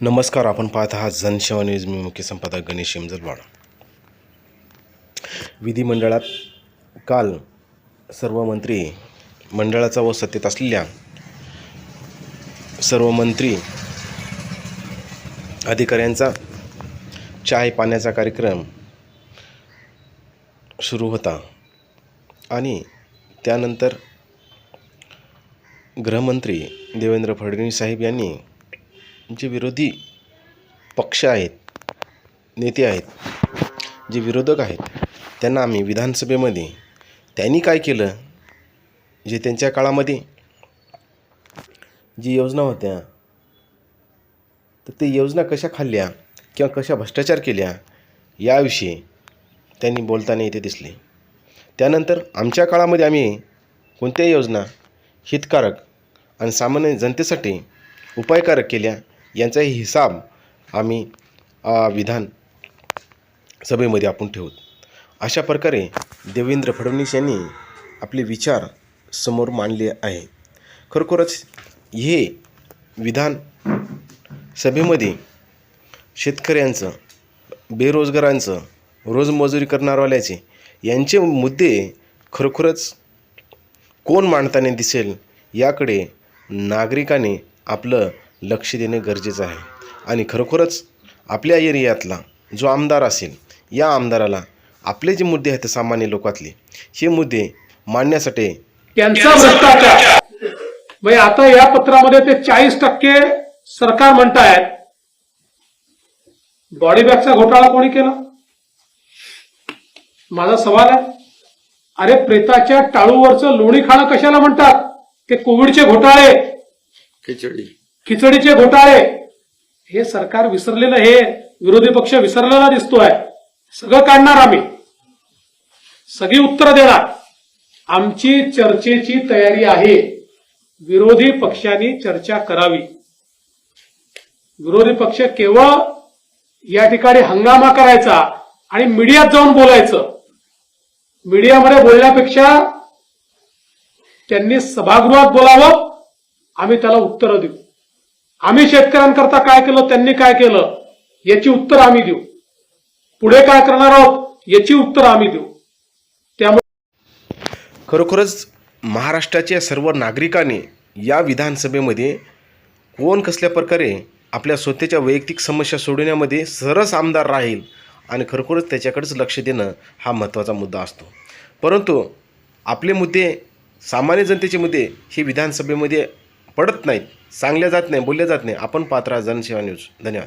नमस्कार आपण पाहत आहात जनसेवा न्यूज. मी मुख्य संपादक गणेश शिमजलवाड विधिमंडळात काल सर्व मंत्री मंडळाचा व सत्तेत असलेल्या सर्व मंत्री अधिकाऱ्यांचा चाय पाण्याचा कार्यक्रम सुरू होता. आणि त्यानंतर गृहमंत्री देवेंद्र फडणवीस साहेब यांनी जे विरोधी पक्ष आहेत नेते आहेत जे विरोधक आहेत त्यांना आम्ही विधानसभेमध्ये त्यांनी काय केलं? जे त्यांच्या काळामध्ये जी योजना होत्या तर ते योजना कशा खाल्ल्या किंवा कशा भ्रष्टाचार केल्या याविषयी त्यांनी बोलताना इथे दिसले. त्यानंतर आमच्या काळामध्ये आम्ही कोणत्याही योजना हितकारक आणि सामान्य जनतेसाठी उपायकारक केल्या यांचाही हिसाब आम्ही विधान सभेमध्ये आपण ठेवू. अशा प्रकारे देवेंद्र फडणवीस यांनी आपले विचार समोर मांडले आहे. खरोखरच हे विधान सभेमध्ये शेतकऱ्यांचं बेरोजगारांचं रोजमजुरी करणारवाल्याचे यांचे मुद्दे खरोखरच कोण मांडताना दिसेल याकडे नागरिकाने आपलं लक्ष देणे गरजेचं आहे. आणि खरोखरच आपल्या एरियातला जो आमदार असेल या आमदाराला आपले जे मुद्दे आहेत सामान्य लोकातले हे मुद्दे मांडण्यासाठी त्यांचा भ्रष्टाचार. म्हणजे आता या पत्रामध्ये ते चाळीस टक्के सरकार म्हणतायत. बॉडी बॅगचा घोटाळा कोणी केला? माझा सवाल आहे अरे प्रेताच्या टाळूवरचं लोणी खाणं कशाला म्हणतात? ते कोविडचे घोटाळे. खिचडी. खिचडीचे घोटाळे. हे सरकार विसरलेलं हे विरोधी पक्ष विसरलेला दिसतोय. सगळं काढणार आम्ही. सगळी उत्तरं देणार. आमची चर्चेची तयारी आहे. विरोधी पक्षांनी चर्चा करावी. विरोधी पक्ष केवळ या ठिकाणी हंगामा करायचा आणि मीडियात जाऊन बोलायचं. मीडियामध्ये बोलण्यापेक्षा त्यांनी सभागृहात बोलावं. आम्ही त्याला उत्तरं देऊ. आम्ही शेतकऱ्यांकरता काय केलं त्यांनी काय केलं याची उत्तर आम्ही देऊ. पुढे काय करणार आहोत याची उत्तर आम्ही देऊ. त्यामुळे खरोखरच महाराष्ट्राच्या सर्व नागरिकांनी या विधानसभेमध्ये कोण कसल्या प्रकारे आपल्या स्वतःच्या वैयक्तिक समस्या सोडवण्यामध्ये सरस आमदार राहील आणि खरोखरच त्याच्याकडेच लक्ष देणं हा महत्त्वाचा मुद्दा असतो. परंतु आपले मुद्दे सामान्य जनतेचे मुद्दे हे विधानसभेमध्ये पडत नाहीत सांगल्या जात नाही बोलल्या जात नाही. आपण पात्रा जनसेवा न्यूज. धन्यवाद.